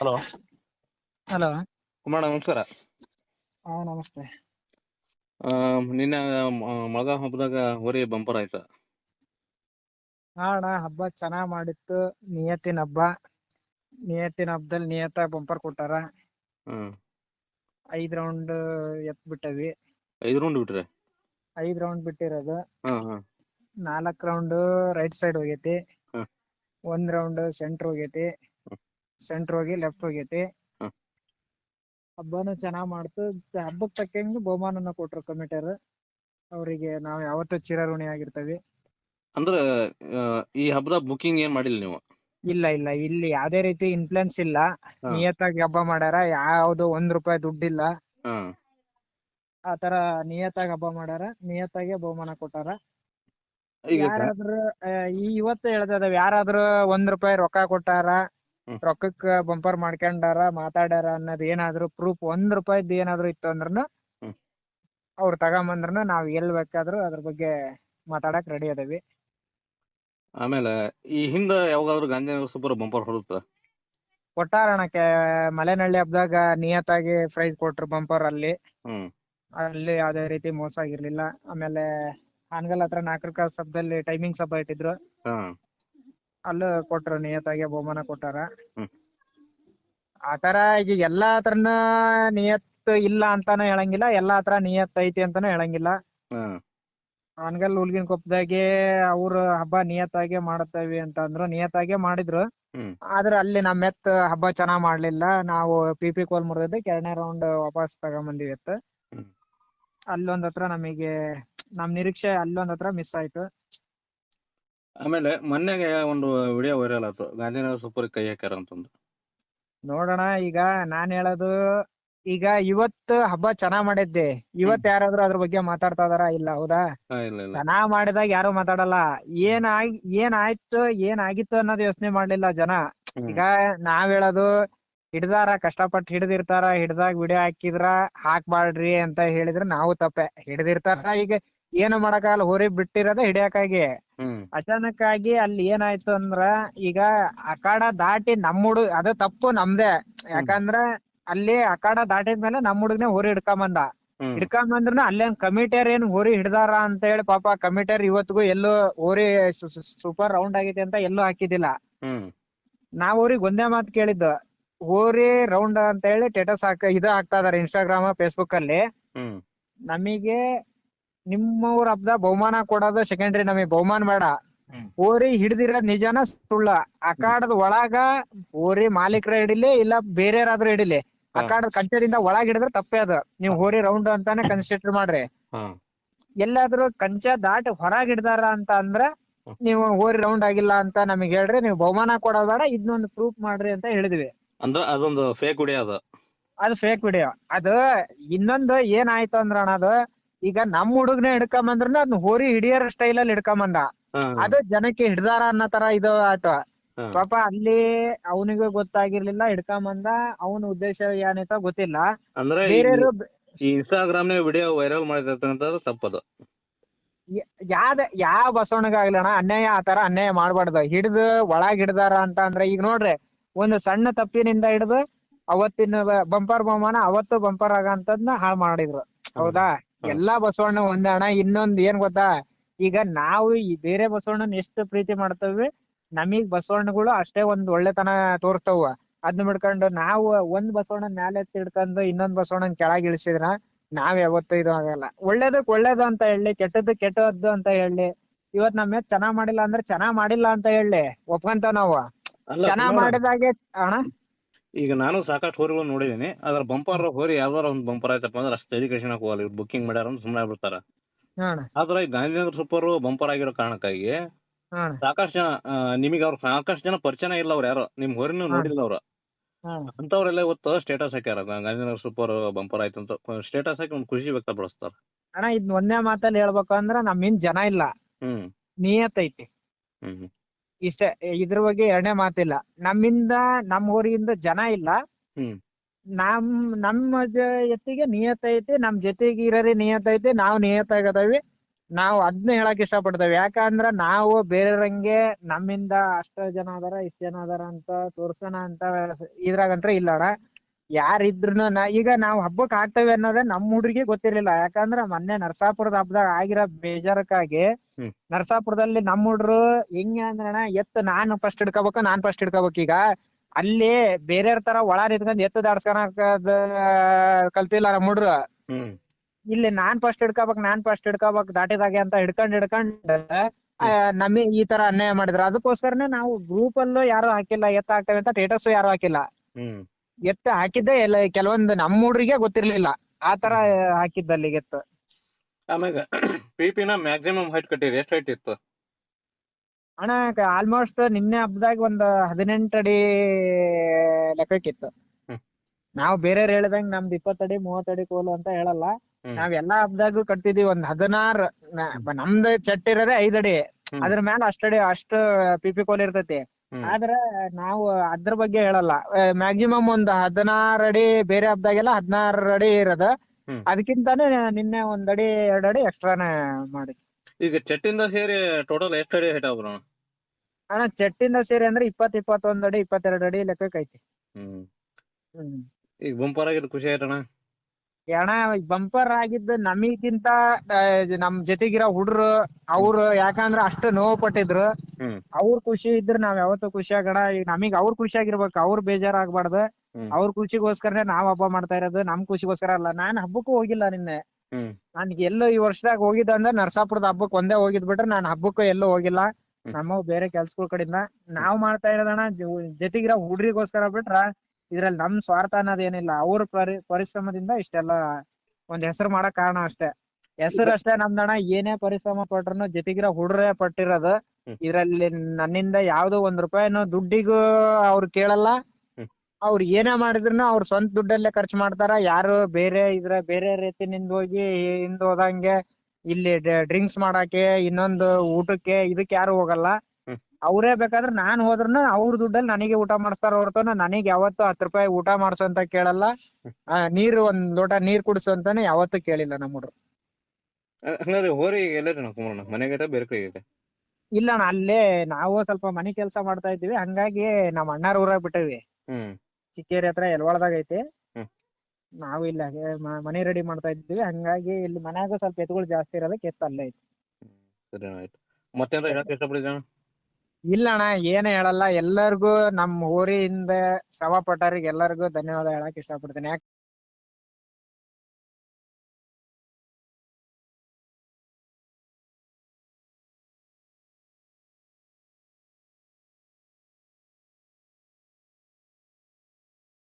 Hello. Hello. Kumara ನಮಸ್ಕಾರ. ಹಾ ನಮಸ್ತೆ. ನಿನ್ನ ಮಗ ಹಬ್ಬದಾಗ ಹೊರಿ ಬಂಪರ್ ಆಯ್ತ? ಹಾ ಅಣ್ಣ ಹಬ್ಬ ಚೆನ್ನಾಗ್ ಮಾಡಿತ್ತು. ನಿಯತ್ತಿನ ಹಬ್ಬ. ನಿಯತ್ತಿನ ಹಬ್ಬದಲ್ಲಿ ನಿಯತ್ತ ಬಂಪರ್ ಕೊಟ್ಟಾರ. ಹ್ಮ್ ಐದ್ ರೌಂಡ್ ಎತ್ ಬಿಟ್ಟವಿ ಐದ್ ರೌಂಡ್ ಬಿಟ್ರೆ? ಐದ್ ರೌಂಡ್ ಬಿಟ್ಟಿರೋದು. ಹಾ ಹಾ. ನಾಲ್ಕ್ ರೌಂಡ್ ರೈಟ್ ಸೈಡ್ ಹೋಗೈತಿ. ಹ್ಮ್. ಒಂದ್ ರೌಂಡ್ ಸೆಂಟರ್ ಹೋಗೈತಿ. ಸೆಂಟ್ರ್ ಹೋಗಿ ಲೆಫ್ಟ್ ಹೋಗೈತಿ. ಹ್ಮ್. ಹಬ್ಬನು ಚೆನ್ನಾಗ್ ಮಾಡ್ತು. ಹಬ್ಬಕ್ ತಕ್ಕಂಗೆ ಬಹುಮಾನನ ಕೊಟ್ರು ಕಮಿಟರ್ ಅವರಿಗೆ ನಾವ್ ಯಾವತ್ತೂ ಚಿರಋಣಿ ಆಗಿರ್ತೀವಿ. ಅಂದ್ರ ಆ, ಈ ಹಬ್ಬದ ಬುಕಿಂಗ್ ಏನ್ ಮಾಡಿಲ್ಲ ನೀವು? ಇಲ್ಲ ಇಲ್ಲ. ಇಲ್ಲಿ ಯಾವ್ದೇ ರೀತಿ ಇನ್ಫ್ಲುಯೆನ್ಸ್ ಇಲ್ಲ. ಹಾ. ನಿಯತ್ತಾಗಿ ಹಬ್ಬ ಮಾಡ್ಯಾರ. ಯಾವ್ದು ಒಂದ್ ರೂಪಾಯಿ ದುಡ್ಡಿಲ್ಲ. ಹಾ. ಆತರ ನಿಯತ್ತಾಗಿ ಹಬ್ಬ ಮಾಡ್ಯಾರ. ನಿಯತ್ತಾಗೆ ಬಹುಮಾನ ಕೊಟ್ಟಾರ. ಈಗ ಯಾರಾದ್ರೂ ಆ, ಈ ಇವತ್ತು ಹೇಳ್ತದ ಯಾರಾದ್ರೂ ಒಂದ್ ರೂಪಾಯಿ ರೊಕ್ಕ ಕೊಟ್ಟಾರ. ರೊಕ್ಕಕ್ಕ ಬಂಪರ್ ಮಾಡ್ಕೊಂಡಾರ ಮಾತಾಡ್ಯಾರ ಅನ್ನೋದ್ ಏನಾದ್ರು ಪ್ರೂಫ್ ಒಂದ್ ರೂಪಾಯಿದ್ ಏನಾದ್ರು ಇತ್ತು ಅಂದ್ರನು. ಅವ್ರು ತಗೊಂಬಂದ್ರನು ನಾವ್ ಎಲ್ ಬೇಕಾದ್ರೂ ಅದ್ರ ಬಗ್ಗೆ ಮಾತಾಡಕ್ ರೆಡಿ ಅದೇವಿ. ಆಮೇಲೆ ಈ ಹಿಂದ ಯಾವಾಗಾದ್ರೂ ಗಾಂಧಿನಗರ ಸೂಪರ್ ಬಂಪರ್ ಹೊಡುತ್ತ ಕೊಟ್ಟಾರಣಕ್ಕೆ ಮಲೆನಹಳ್ಳಿ ಹಬ್ಬದಾಗ ನಿಯತ್ತಾಗಿ ಪ್ರೈಸ್ ಕೊಟ್ರು ಬಂಪರ್ ಅಲ್ಲಿ. ಹ್ಮ್. ಅಲ್ಲಿ ಯಾವ್ದೇ ರೀತಿ ಮೋಸ ಆಗಿರ್ಲಿಲ್ಲ. ಆಮೇಲೆ ಹಾನಗಲ್ ಹತ್ರ ನಾಲ್ಕರ ಕಾಸ್ ಹಬ್ಬದಲ್ಲಿ ಟೈಮಿಂಗ್ಸ್ ಹಬ್ಬ ಇಟ್ಟಿದ್ರು. ಹಾ. ಅಲ್ಲೂ ಕೊಟ್ರು ನಿಯತ್ತಾಗೆ ಬಹುಮಾನ ಕೊಟ್ಟಾರ. ಹ್ಮ್. ಆತರ ಈಗ ಎಲ್ಲಾ ಹತ್ರನ ನಿಯತ್ ಇಲ್ಲ ಅಂತಾನು ಹೇಳಂಗಿಲ್ಲ ಎಲ್ಲಾ ಹತ್ರ ನಿಯತ್ ಐತಿ ಅಂತಾನು ಹೇಳಂಗಿಲ್ಲ. ಹಾ. ಹಾನಗಲ್ ಹುಲ್ಗಿನ ಕೊಪ್ಪದಾಗೆ ಅವ್ರ ಹಬ್ಬ ನಿಯತ್ತಾಗೆ ಮಾಡತ್ತೇವಿ ಅಂತ ಅಂದ್ರು ನಿಯತ್ತಾಗೆ ಮಾಡಿದ್ರು. ಹ್ಮ್. ಆದ್ರೆ ಅಲ್ಲಿ ನಮ್ಮ ಎತ್ ಹಬ್ಬ ಚೆನ್ನಾಗ್ ಮಾಡ್ಲಿಲ್ಲ. ನಾವು ಪಿ ಪಿ ಕೋಲ್ ಮುರಿದಕ್ಕೆ ಎರಡನೇ ರೌಂಡ್ ವಾಪಸ್ ತಗೊಂಬಂದಿವಿ ಎತ್ ಹ್ಮ್. ಅಲ್ಲೊಂದ್ ಹತ್ರ ನಮಗೆ ನಮ್ ನಿರೀಕ್ಷೆ ಅಲ್ಲೊಂದ್ ಹತ್ರ ಮಿಸ್ ಆಯ್ತು. ಆಮೇಲೆ ಮೊನ್ನೆಗೆ ಒಂದು ವಿಡಿಯೋ ವೈರಲ್ ಆಯ್ತು. ಗಾಂಧಿನಗರ ಸೂಪರ್ ಕೈ ಹಾಕ್ಯಾರ ಅಂತಂದು. ನೋಡೋಣ ಈಗ ನಾನ್ ಹೇಳೋದು ಈಗ ಇವತ್ತು ಹಬ್ಬ ಚೆನ್ನಾಗ್ ಮಾಡಿದ್ದೆ. ಇವತ್ ಯಾರಾದ್ರೂ ಅದ್ರ ಬಗ್ಗೆ ಮಾತಾಡ್ತಾ ಇದಾರ? ಇಲ್ಲ ಹೌದಾ? ಹಾ ಇಲ್ಲ ಇಲ್ಲ. ಚೆನ್ನಾಗ್ ಮಾಡಿದಾಗ ಯಾರು ಮಾತಾಡಲ್ಲ. ಏನ್ ಆಗ್ ಏನ್ ಆಯ್ತು ಏನ್ ಆಗಿತ್ತು ಅನ್ನೋದು ಯೋಚನೆ ಮಾಡ್ಲಿಲ್ಲ ಜನ. ಹ್ಮ್. ಈಗ ನಾವ್ ಹೇಳೋದು ಹಿಡ್ದಾರ ಕಷ್ಟಪಟ್ಟು ಹಿಡ್ದಿರ್ತಾರ ಹಿಡ್ದಾಗ ವಿಡಿಯೋ ಹಾಕಿದ್ರ ಹಾಕ್ಬಾರ್ಡ್ರಿ ಅಂತ ಹೇಳಿದ್ರೆ ನಾವು ತಪ್ಪೆ. ಹಿಡ್ದಿರ್ತಾರ ಈಗ ಏನು ಮಾಡಕಾಗಲ್ಲ ಹೋರಿ ಬಿಟ್ಟಿರೋದ ಹಿಡಿಯಕ್ಕಾಗಿ. ಹ್ಮ್. ಅಚಾನಕ್ ಆಗಿ ಅಲ್ಲಿ ಏನಾಯ್ತು ಅಂದ್ರ ಈಗ ಅಖಾಡ ದಾಟಿ ನಮ್ ಹುಡುಗ ಅದು ತಪ್ಪು ನಮ್ದೇ. ಯಾಕಂದ್ರ ಅಲ್ಲಿ ಅಖಾಡ ದಾಟಿದ್ಮೇಲೆ ನಮ್ ಹುಡುಗನೇ ಹೋರಿ ಹಿಡ್ಕೊಂಬಂದ. ಹ್ಮ್. ಹಿಡ್ಕೊಂಬಂದ್ರುನು ಅಲ್ಲೇನ್ ಕಮಿಟಿಯರ್ ಏನ್ ಹೋರಿ ಹಿಡ್ದಾರ ಅಂತ ಹೇಳಿ ಪಾಪ ಕಮಿಟಿಯರ್ ಇವತ್ತಿಗೂ ಎಲ್ಲೂ ಹೋರಿ ಸೂಪರ್ ರೌಂಡ್ ಆಗಿದೆ ಅಂತ ಎಲ್ಲೂ ಹಾಕಿದಿಲ್ಲ ಹ್ಮ್. ನಾವ್ ಅವ್ರಿಗೆ ಒಂದೇ ಮಾತು ಕೇಳಿದ್ದು ಹೋರಿ ರೌಂಡ್ ಅಂತ ಹೇಳಿ ಸ್ಟೇಟಸ್ ಹಾಕ ಇದು ಹಾಕ್ತಾ ಇದಾರೆ ಇನ್ಸ್ಟಾಗ್ರಾಮ್ ಫೇಸ್ಬುಕ್ ಅಲ್ಲಿ. ಹ್ಮ್. ನಮಗೆ ನಿಮ್ಮವ್ರ ಹಬ್ಬದ ಬಹುಮಾನ ಕೊಡೋದು ಸೆಕೆಂಡ್ರಿ ನಮಗೆ ಬಹುಮಾನ ಬೇಡ. ಓರಿ ಹೋರಿ ಹಿಡ್ದಿರೋದ್ ನಿಜಾನ ಸುಳ್ಳ. ಅಖಾಡದ ಒಳಗ ಓರಿ ಮಾಲೀಕರ ಹಿಡಿಲಿ ಇಲ್ಲ ಬೇರೆಯವರಾದ್ರೂ ಹಿಡಿಲಿ. ಅಖಾಡದ ಕಂಚದಿಂದ ಒಳಗ್ ಹಿಡಿದ್ರೆ ತಪ್ಪೇ ಅದು. ನೀವು ಹೋರಿ ರೌಂಡ್ ಅಂತಾನೆ ಕನ್ಸಿಡರ್ ಮಾಡ್ರಿ. ಎಲ್ಲಾದ್ರೂ ಕಂಚ ದಾಟಿ ಹೊರಗ್ ಹಿಡ್ದಾರ ಅಂತ ಅಂದ್ರ. ನೀವು ಹೋರಿ ರೌಂಡ್ ಆಗಿಲ್ಲ ಅಂತ ನಮಗೆ ಹೇಳ್ರಿ. ನೀವು ಬಹುಮಾನ ಕೊಡೋದ್ ಬೇಡ ಇದನ್ನೊಂದು ಪ್ರೂಫ್ ಮಾಡ್ರಿ ಅಂತ ಹೇಳಿದ್ವಿ. ಅಂದ್ರೆ ಅದೊಂದು ಫೇಕ್ ವಿಡಿಯೋ ಅದು. ಅದು ಫೇಕ್ ವಿಡಿಯೋ ಅದು ಇನ್ನೊಂದು ಏನಾಯ್ತು ಅಂದ್ರ ಅಣ್ಣ ಅದು ಈಗ ನಮ್ ಹುಡುಗನೇ ಹಿಡ್ಕೊಂಬಂದ್ರನ ಅದ್ನ ಹೋರಿ ಹಿಡಿಯರ್ ಸ್ಟೈಲ್ ಅಲ್ಲಿ ಹಿಡ್ಕೊಂಬಂದ ಅದು ಜನಕ್ಕೆ ಹಿಡ್ದಾರ ಅನ್ನೋ ತರ ಇದು ಆಯ್ತು. ಪಾಪ ಅಲ್ಲಿ ಅವನಿಗೂ ಗೊತ್ತಾಗಿರ್ಲಿಲ್ಲ ಹಿಡ್ಕೊಂಬಂದ. ಅವನ ಉದ್ದೇಶ ಏನಿತ್ತ ಗೊತ್ತಿಲ್ಲ. ಅಂದ್ರೆ ಬೇರೆಯವರು ಇನ್ಸ್ಟಾಗ್ರಾಮ್ ವಿಡಿಯೋ ವೈರಲ್ ಮಾಡಿರ್ತಕ್ಕಂಥದ್ದು ತಪ್ಪದು. ಯಾವ್ದ ಯಾವ ಬಸವಣ್ಣಗಾಗ್ಲಿ ಅಣ್ಣ ಅನ್ಯಾಯ ಆತರ ಅನ್ಯಾಯ ಮಾಡ್ಬಾರ್ದು. ಹಿಡ್ದು ಒಳಗ್ ಹಿಡ್ದಾರ ಅಂತ ಅಂದ್ರೆ ಈಗ ನೋಡ್ರಿ ಒಂದು ಸಣ್ಣ ತಪ್ಪಿನಿಂದ ಹಿಡ್ದು ಅವತ್ತಿನ ಬಂಪರ್ ಬಹುಮಾನ ಅವತ್ತು ಬಂಪರ್ ಆಗಂತದ್ನ ಹಾಳ್ ಮಾಡಿದ್ರು. ಹೌದಾ. ಎಲ್ಲಾ ಬಸವಣ್ಣ ಒಂದ ಅಣ್ಣ. ಇನ್ನೊಂದ್ ಏನ್ ಗೊತ್ತಾ? ಈಗ ನಾವು ಈ ಬೇರೆ ಬಸವಣ್ಣನ ಎಷ್ಟು ಪ್ರೀತಿ ಮಾಡ್ತೇವಿ ನಮಗ್ ಬಸವಣ್ಣಗಳು ಅಷ್ಟೇ ಒಂದ್ ಒಳ್ಳೆತನ ತೋರಿಸ್ತಾವ ಅದ್ನ ಬಿಡ್ಕೊಂಡು ನಾವು ಒಂದ್ ಬಸವಣ್ಣನ ಮ್ಯಾಲೆ ಎತ್ತಿ ಹಿಡ್ಕೊಂಡು ಇನ್ನೊಂದ್ ಬಸವಣ್ಣನ ಕೆಳಗ್ ಇಳಿಸಿದ್ರ ನಾವ್ ಯಾವತ್ತೂ ಇದು ಆಗಲ್ಲ. ಒಳ್ಳೇದಕ್ ಒಳ್ಳೇದು ಅಂತ ಹೇಳಿ ಕೆಟ್ಟದ್ದು ಕೆಟ್ಟದ್ದು ಅಂತ ಹೇಳಿ. ಇವತ್ ನಮ್ಮ ಚೆನ್ನಾಗ್ ಮಾಡಿಲ್ಲ ಅಂದ್ರೆ ಚೆನ್ನಾಗ್ ಮಾಡಿಲ್ಲ ಅಂತ ಹೇಳಿ. ಒಪ್ಕೊಂತಾವ್ ನಾವು. ಚೆನ್ನಾಗ್ ಮಾಡಿದಾಗೆ ಅಣ್ಣ? ಈಗ ನಾನು ಸಾಕಷ್ಟು ಹೋರಿಗಳು ನೋಡಿದೀನಿ. ಅದ್ರ ಬಂಪರ್ ಹೋರಿ ಯಾವ್ದಾರ ಒಂದು ಬಂಪರ್ ಆಯ್ತಪ್ಪ ಅಂದ್ರೆ ಅಷ್ಟು ಎಜುಕೇಶನ್ ಹೋಗಲ್ಲ. ಇವ್ರು ಬುಕಿಂಗ್ ಮಾಡ್ಯಾರ ಅಂತ ಸುಮ್ಮನೆ ಅಣ್ಣ. ಆದ್ರೆ ಈ ಸೂಪರ್ ಬಂಪರ್ ಆಗಿರೋ ಕಾರಣಕ್ಕಾಗಿ ಸಾಕಷ್ಟು ಜನ ನಿಮಗೆ ಅವ್ರ ಸಾಕಷ್ಟು ಜನ ಪರಿಚಯ ಇಲ್ಲ ಅವ್ರು ಯಾರು. ನಿಮ್ ಹೋರಿನೂ. ನೋಡಿಲ್ಲ ಅವ್ರು. ಅಂತವ್ರೆಲ್ಲ ಇವತ್ತು ಸ್ಟೇಟಸ್ ಹಾಕ್ಯಾರ. ಗಾಂಧಿನಗರ ಸೂಪರ್ ಬಂಪರ್ ಆಯ್ತು ಅಂತ. ಸ್ಟೇಟಸ್ ಹಾಕಿ ಒಂದು ಖುಷಿ ವ್ಯಕ್ತಪಡಿಸ್ತಾರ. ಅಣ್ಣ ಇದ್ ಒಂದೇ ಮಾತಲ್ಲಿ ಹೇಳ್ಬೇಕು ಅಂದ್ರ ನಮ್ಮಿಂದ ಜನ ಇಲ್ಲ. ಹ್ಮ್. ನಿಯತ್ ಐತಿ. ಹ್ಮ್. ಇಷ್ಟೇ ಇದ್ರ ಬಗ್ಗೆ ಎರಡನೇ ಮಾತಿಲ್ಲ. ನಮ್ಮಿಂದ ನಮ್ ಊರಿಂದ ಜನ ಇಲ್ಲ. ನಮ್ ನಮ್ಮ ಜೊತೆಗೆ ನಿಯತ ಐತಿ ನಮ್ ಜೊತೆಗೆ ಇರೋರಿ ನಿಯತ್ ಐತಿ ನಾವು ನಿಯತ್ ಆಗದವಿ. ನಾವು ಅದ್ನ ಹೇಳಕ್ ಇಷ್ಟಪಡ್ತೇವೆ. ಯಾಕಂದ್ರ ನಾವು ಬೇರೆಯವ್ರಂಗೆ ನಮ್ಮಿಂದ ಅಷ್ಟ ಜನ ಅದಾರ ಇಷ್ಟ ಜನ ಅದಾರ ಅಂತ ತೋರ್ಸೋಣ ಅಂತ ಇದ್ರಾಗಂತ್ರ ಇಲ್ಲ ಅಣ್ಣ ಯಾರಿದ್ರುನು ನಾ ಈಗ ನಾವ್ ಹಬ್ಬಕ್ ಹಾಕ್ತೇವೆ ಅನ್ನೋದೇ ನಮ್ ಹುಡ್ರಿಗೆ ಗೊತ್ತಿರ್ಲಿಲ್ಲ. ಯಾಕಂದ್ರ ಮೊನ್ನೆ ನರಸಾಪುರದ ಹಬ್ಬದಾಗ ಆಗಿರೋ ಬೇಜಾರಕ್ಕಾಗಿ ನರಸಾಪುರದಲ್ಲಿ ನಮ್ ಹುಡ್ರು ಹೆಂಗ ಅಂದ್ರಣ್ಣ ಎತ್ತ ನಾನ್ ಫಸ್ಟ್ ಹಿಡ್ಕೋಬೇಕು ನಾನ್ ಫಸ್ಟ್ ಹಿಡ್ಕೋಬೇಕು ಈಗ. ಅಲ್ಲಿ ಬೇರೆಯವ್ರ ತರ ಒಳ ನಿಂತ್ಕೊಂಡ್ ಎತ್ತ ದಾಡ್ಸ್ಕೊಳಕ್ ಕಲ್ತಿಲ್ಲ ನಮ್ ಹುಡ್ರು. ಇಲ್ಲಿ ನಾನ್ ಫಸ್ಟ್ ಹಿಡ್ಕೋಬೇಕ್ ನಾನ್ ಫಸ್ಟ್ ಹಿಡ್ಕೋಬೇಕ್ ದಾಟಿದಾಗೆ ಅಂತ ಹಿಡ್ಕೊಂಡ್ ಹಿಡ್ಕೊಂಡ್ ನಮಗೆ ಈ ತರ ಅನ್ಯಾಯ ಮಾಡಿದ್ರು. ಅದಕ್ಕೋಸ್ಕರನೇ ನಾವು ಗ್ರೂಪ್ ಅಲ್ಲೂ ಯಾರು ಹಾಕಿಲ್ಲ ಎತ್ತ ಹಾಕ್ತೇವೆ ಅಂತ ಸ್ಟೇಟಸ್ ಯಾರು ಹಾಕಿಲ್ಲ. ಎತ್ತ ಹಾಕಿದ್ದೆ ಎಲ್ಲ ಕೆಲವೊಂದು ನಮ್ಮ ಹುಡ್ರಿಗೆ ಗೊತ್ತಿರ್ಲಿಲ್ಲ ಆ ತರ ಹಾಕಿದ್ದ ಅಲ್ಲಿಗೆ ಎತ್ತ ಆಮ್ಯಾಗ ಪಿಪಿನ ಮ್ಯಾಕ್ಸಿಮಮ್ ಹೈಟ್ ಕಟ್ಟಿರಿ ಎಷ್ಟು ಹೈಟ್ ಇತ್ತು ಅಣ್ಣ ಆಲ್ಮೋಸ್ಟ್ ನಿನ್ನೆ ಹಬ್ಬದಾಗ ಒಂದ್ ಹದಿನೆಂಟ್ ಅಡಿ ಲೆಕ್ಕಕ್ಕಿತ್ತು ಹ್ಮ್. ನಾವು ಬೇರೆಯವ್ರು ಹೇಳ್ದಂಗ್ ನಮ್ದು ಇಪ್ಪತ್ತಡಿ ಅಡಿ ಮೂವತ್ತ್ ಅಡಿ ಕೋಲು ಅಂತ ಹೇಳಲ್ಲ ಹ್ಮ್. ನಾವ್ ಎಲ್ಲಾ ಹಬ್ಬದಾಗೂ ಕಟ್ತಿದ್ವಿ ಒಂದ್ ಹದಿನಾರ್ ನಮ್ದು ಚಟ್ ಇರೋದೇ ಐದ್ ಅಡಿ ಹ್ಮ್. ಅದ್ರ ಮ್ಯಾಲ ಅಷ್ಟಡಿ ಅಷ್ಟ ಪಿಪಿ ಕೋಲ್ ಇರ್ತೈತಿ. ಆದ್ರ ನಾವು ಅದ್ರ ಬಗ್ಗೆ ಹೇಳಲ್ಲ. ಮ್ಯಾಕ್ಸಿಮಮ್ ಒಂದ್ ಹದಿನಾರ್ ಅಡಿ ಬೇರೆ ಹಬ್ಬದಾಗೆಲ್ಲ ಹದಿನಾರು ಅಡಿ ಇರೋದ. ಅದಕ್ಕಿಂತಾನೆ ನಿನ್ನೆ ಒಂದ್ ಅಡಿ ಎರಡ್ ಅಡಿ ಎಕ್ಸ್ಟ್ರಾನೇ ಮಾಡಿ ಈಗ ಚಟ್ಟಿಂದ ಸೇರಿ ಟೋಟಲ್ ಎಷ್ಟು ಅಡಿ ಹೈಟ್ ಅಣ್ಣ ಚಟ್ಟಿಂದ ಸೇರಿ ಅಂದ್ರೆ ಇಪ್ಪತ್ ಇಪ್ಪತ್ತೊಂದ್ ಅಡಿ ಇಪ್ಪತ್ತೆರಡ್ ಅಡಿ ಲೆಕ್ಕಕ್ಕೆ ಐತಿ. ಈಗ ಬಂಪರ್ ಆಗಿದ್ದು ಖುಷಿ ಆಯ್ತಣ್ಣ ಅಣ್ಣ? ಬಂಪರ್ ಆಗಿದ್ದು ನಮಗಿಂತ ನಮ್ ಜೊತೆಗಿರೋ ಹುಡ್ರು ಅವ್ರು ಯಾಕಂದ್ರ ಅಷ್ಟು ನೋವು ಪಟ್ಟಿದ್ರು. ಅವ್ರ ಖುಷಿ ಇದ್ರ ನಾವ್ ಯಾವತ್ತೂ ಖುಷಿ ಆಗೋಣ ಈಗ ನಮಗ್ ಅವ್ರ ಖುಷಿ ಆಗಿರ್ಬೇಕು ಅವ್ರ ಬೇಜಾರಾಗ್ಬಾರ್ದು. ಅವ್ರ ಖುಷಿಗೋಸ್ಕರನೇ ನಾವ್ ಹಬ್ಬ ಮಾಡ್ತಾ ಇರೋದು ನಮ್ ಖುಷಿಗೋಸ್ಕರ ಅಲ್ಲ. ನಾನ್ ಹಬ್ಬಕ್ಕೂ ಹೋಗಿಲ್ಲ ನಿನ್ನೆ. ನಾನ್ ಎಲ್ಲೋ ಈ ವರ್ಷದಾಗ ಹೋಗಿದ್ದ ಅಂದ್ರೆ ನರಸಾಪುರದ ಹಬ್ಬಕ್ ಒಂದೇ ಹೋಗಿದ್ ಬಿಟ್ರೆ ನಾನ್ ಹಬ್ಬಕ್ಕೂ ಎಲ್ಲೂ ಹೋಗಿಲ್ಲ. ನಮ್ಮ ಬೇರೆ ಕೆಲ್ಸಗಳ ಕಡೆಯಿಂದ. ನಾವ್ ಮಾಡ್ತಾ ಇರೋದಣ್ಣ ಜೊತೆಗಿರ ಹುಡ್ರಿಗೋಸ್ಕರ ಬಿಟ್ರ ಇದ್ರಲ್ಲಿ ನಮ್ ಸ್ವಾರ್ಥ ಅನ್ನೋದೇನಿಲ್ಲ ಅವ್ರ ಪರಿ ಪರಿಶ್ರಮದಿಂದ ಇಷ್ಟೆಲ್ಲ ಒಂದ್ ಹೆಸರು ಮಾಡಕ್ ಕಾರಣ ಅಷ್ಟೇ. ಹೆಸರು ಅಷ್ಟೇ ನಮ್ದಣ್ಣ. ಏನೇ ಪರಿಶ್ರಮ ಪಟ್ರು ಜೊತೆಗಿರೋ ಹುಡ್ರೇ ಪಟ್ಟಿರೋದು. ಇದ್ರಲ್ಲಿ ನನ್ನಿಂದ ಯಾವ್ದೋ ಒಂದ್ ರೂಪಾಯಿನೂ ದುಡ್ಡಿಗೂ ಅವ್ರು ಕೇಳಲ್ಲ. ಅವ್ರು ಏನೇ ಮಾಡಿದ್ರು ಅವ್ರ ಸ್ವಂತ ದುಡ್ಡಲ್ಲೇ ಖರ್ಚು ಮಾಡ್ತಾರ. ಯಾರು ಬೇರೆ ಇದ್ರ ಬೇರೆ ರೀತಿ ರೀತಿನಿಂದ ಹೋಗಿ ಹಿಂದ್ ಹೋದಂಗೆ ಇಲ್ಲಿ ಡ್ರಿಂಕ್ಸ್ ಮಾಡಾಕೆ ಇನ್ನೊಂದು ಊಟಕ್ಕೆ ಇದಕ್ಕೆ ಯಾರು ಹೋಗಲ್ಲ. ಅವರೇ ಬೇಕಾದ್ರೆ ನಾನ್ ಹೋದ್ರು ಅವ್ರ ದುಡ್ಡಲ್ಲಿ ನನಗೆ ಊಟ ಮಾಡಿಸ್ತಾರ ಹೊರತು ನನಗೆ ಯಾವತ್ತು ಹತ್ತು ರೂಪಾಯಿ ಊಟ ಮಾಡ್ಸು ಅಂತ ಕೇಳಲ್ಲ. ನೀರು ಒಂದ್ ಲೋಟ ನೀರ್ ಕುಡ್ಸು ಅಂತಾನೆ ಯಾವತ್ತೂ ಕೇಳಿಲ್ಲ ನಮ್ಮ ಹುಡ್ರು ಹಂಗಾದ್ರೆ ಹೋರಿ ಎಲ್ಲರಿ ಮನೆಗೈತೆ ಬೇರೆ ಕಡೆ ಇಲ್ಲ ಅಣ್ಣ ಅಲ್ಲೇ ನಾವು ಸ್ವಲ್ಪ ಮನಿ ಕೆಲಸ ಮಾಡ್ತಾ ಇದ್ದೀವಿ. ಹಂಗಾಗಿ ನಮ್ಮ ಅಣ್ಣಾರ್ ಊರಾಗ ಬಿಟ್ಟೇವಿ. ಹ್ಮ್. ಚಿಕ್ಕೇರಿ ಹತ್ರ ಯಲವಾಳದಾಗ ಐತಿ. ಹ್ಮ್. ನಾವು ಇಲ್ಲ ಮನೆ ರೆಡಿ ಮಾಡ್ತಾ ಇದ್ದೀವಿ. ಹಂಗಾಗಿ ಇಲ್ಲಿ ಮನ್ಯಾಗ ಸ್ವಲ್ಪ ಎತ್ತುಗಳು ಜಾಸ್ತಿ ಇರೋದಕ್ಕೆ ಎತ್ತು ಅಲ್ಲೇ ಐತಿ. ಸರಿ ಆಯ್ತು. ಮತ್ತೇನ್ರ ಹೇಳಕ್ ಇಷ್ಟಪಡಿದ್ದೆ ಅಣ್ಣ? ಇಲ್ಲ ಅಣ್ಣ ಏನ್ ಹೇಳಲ್ಲ. ಎಲ್ಲರಿಗೂ ನಮ್ ಊರಿಂದ ಶ್ರಮ ಪಟ್ಟರಿಗೆ ಎಲ್ಲರಿಗೂ ಧನ್ಯವಾದ ಹೇಳಕ್ ಇಷ್ಟಪಡ್ತೀನಿ. ಯಾಕ್